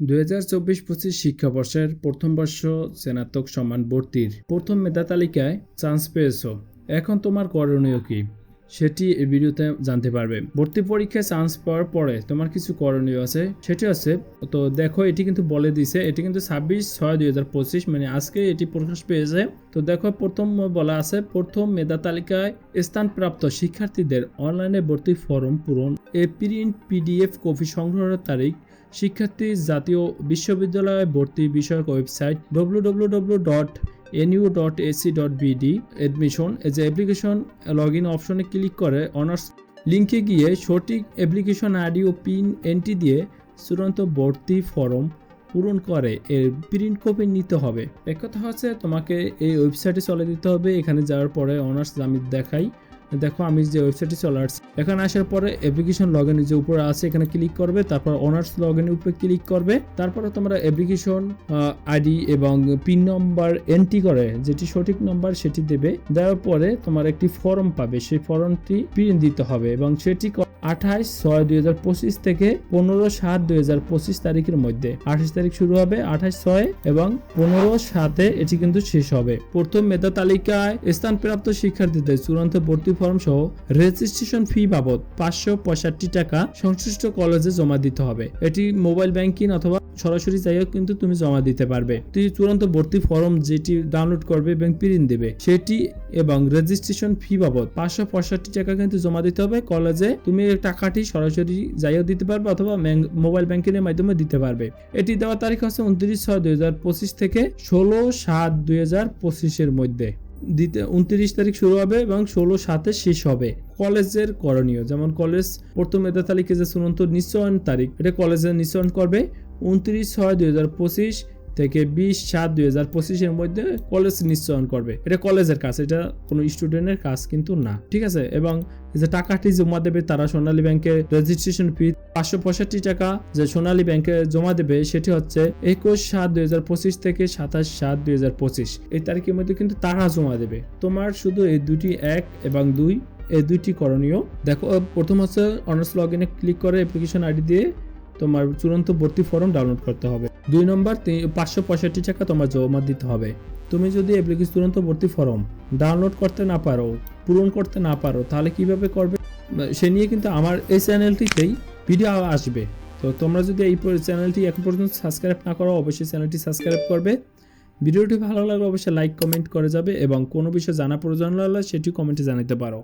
দুই হাজার চব্বিশ পঁচিশ শিক্ষাবর্ষের প্রথম বর্ষ স্নাতক সমান ভর্তির প্রথম মেধা তালিকায় চান্স পেয়েছ। এখন তোমার করণীয় কি? সেটি এই ভিডিওতে জানতে পারবে। ভর্তি পরীক্ষায় চান্স পাওয়ার পরে তোমার কিছু করণীয় আছে। সেটি আছে তো দেখো, এটি কিন্তু বলে দিছে, এটি কিন্তু ছাব্বিশ ছয় দুই হাজার পঁচিশ মানে আজকে এটি প্রকাশ পেয়েছে। তো দেখো, প্রথম বলা আছে, প্রথম মেধা তালিকায় স্থানপ্রাপ্ত শিক্ষার্থীদের অনলাইনে ভর্তি ফর্ম পূরণ, এ প্রিন্ট পিডিএফ কপি সংগ্রহের তারিখ শিক্ষার্থী জাতীয় বিশ্ববিদ্যালয়ে ভর্তি বিষয়ক website www.nu.ac.bd dot NU dot AC dot BD admission যে অ্যাপ্লিকেশন লগ ইন অপশনে ক্লিক করে অনার্স লিঙ্কে গিয়ে সঠিক অ্যাপ্লিকেশন আইডি ও পিন এন্ট্রি দিয়ে চূড়ান্ত ভর্তি ফর্ম পূরণ করে, এর প্রিন্ট কপি নিতে হবে। এক কথা হচ্ছে, তোমাকে এই ওয়েবসাইটে চলে দিতে হবে। এখানে যাওয়ার পরে অনার্স আমি দেখাই। দেখো, আমি যে ওয়েবসাইটে চলে আসছি। এখানে আসার পরে অ্যাপ্লিকেশন লগ ইন যে উপরে আছে, এখানে ক্লিক করবে, তারপর অনার্স লগ ইনের উপরে ক্লিক করবে, তারপরে তোমরা অ্যাপ্লিকেশন আইডি এবং পিন নম্বর এন্ট্রি করে, যেটি সঠিক নম্বর সেটি দেবে। দেওয়ার পরে তোমার একটি ফর্ম পাবে, সেই ফর্মটি প্রিন্ট দিতে হবে এবং সেটি আঠাইশ ছয় দুই হাজার পঁচিশ থেকে পনেরো সাত দুই হাজার পঁচিশ তারিখের মধ্যে। আঠাশ তারিখ শুরু হবে আঠাশ ছয় এবং পনেরো সাতে এটি কিন্তু শেষ হবে। প্রথম মেধা তালিকায় স্থানপ্রাপ্ত শিক্ষার্থীদের চূড়ান্ত ভর্তি ফর্ম সহ রেজিস্ট্রেশন ফি বাবদ পাঁচশো পঁয়ষট্টি টাকা সংশ্লিষ্ট কলেজে জমা দিতে হবে। এটি মোবাইল ব্যাংকিং অথবা সরাসরি যাইও কিন্তু তুমি জমা দিতে পারবে। তুই চূড়ান্ত ভর্তি ফর্ম যেটি ডাউনলোড করবে এবং প্রিন্ট দেবে, সেটি এবং রেজিস্ট্রেশন ফি বাবদ পাঁচশো পঁয়ষট্টি টাকা কিন্তু জমা দিতে হবে। কলেজে তুমি টাকাটি সরাসরি যাইও দিতে পারবে অথবা মোবাইল ব্যাংকিং এর মাধ্যমে দিতে পারবে। এটি দেওয়ার তারিখ হচ্ছে উনত্রিশ ছয় দুই থেকে ষোলো সাত দুই হাজার পঁচিশের মধ্যে। দিতে উনত্রিশ তারিখ শুরু হবে এবং ষোলো সাতে শেষ হবে। কলেজের করণীয়, যেমন কলেজ প্রথম মেধা তালিকা যে চূড়ান্ত নিশ্চয়ন তারিখ, এটা কলেজের নিঃসরণ করবে। উনত্রিশ ছয় দুই হাজার পঁচিশ থেকে বিশ সাত দুই হাজার পঁচিশের মধ্যে কলেজ নিশ্চয়ন করবে। এটা কলেজের কাজ, এটা কোনো স্টুডেন্টের কাজ কিন্তু না, ঠিক আছে? এবং যে টাকাটি জমা দেবে, তারা সোনালী ব্যাংকে রেজিস্ট্রেশন ফি পাঁচশো পঁয়ষট্টি টাকা যে সোনালী ব্যাংকে জমা দেবে, সেটি হচ্ছে একুশ সাত দুই হাজার পঁচিশ থেকে সাতাশ সাত দুই হাজার পঁচিশ। এই তারিখের মধ্যে কিন্তু তারা জমা দেবে। তোমার শুধু এই দুটি এক এবং দুই, এই দুইটি করণীয়। দেখো, প্রথম হচ্ছে অনার্স লগ ইনে ক্লিক করে অ্যাপ্লিকেশন আইডি দিয়ে তোমার চূড়ান্ত ভর্তি ফর্ম ডাউনলোড করতে হবে। দুই নম্বর পাঁচশো পঁয়ষট্টি টাকা তোমার জমা দিতে হবে। তুমি যদি অ্যাপ্লিকেশন চূড়ান্ত ভর্তি ফর্ম ডাউনলোড করতে না পারো, পূরণ করতে না পারো, তাহলে কীভাবে করবে? সে নিয়ে কিন্তু আমার এই চ্যানেলটিতেই ভিডিও আসবে। তো তোমরা যদি এই চ্যানেলটি এখন পর্যন্ত সাবস্ক্রাইব না করো, অবশ্যই চ্যানেলটি সাবস্ক্রাইব করবে। ভিডিওটি ভালো লাগলে অবশ্যই লাইক কমেন্ট করে যাবে এবং কোনো বিষয়ে জানা প্রয়োজন হলে সেটি কমেন্টে জানাতে পারো।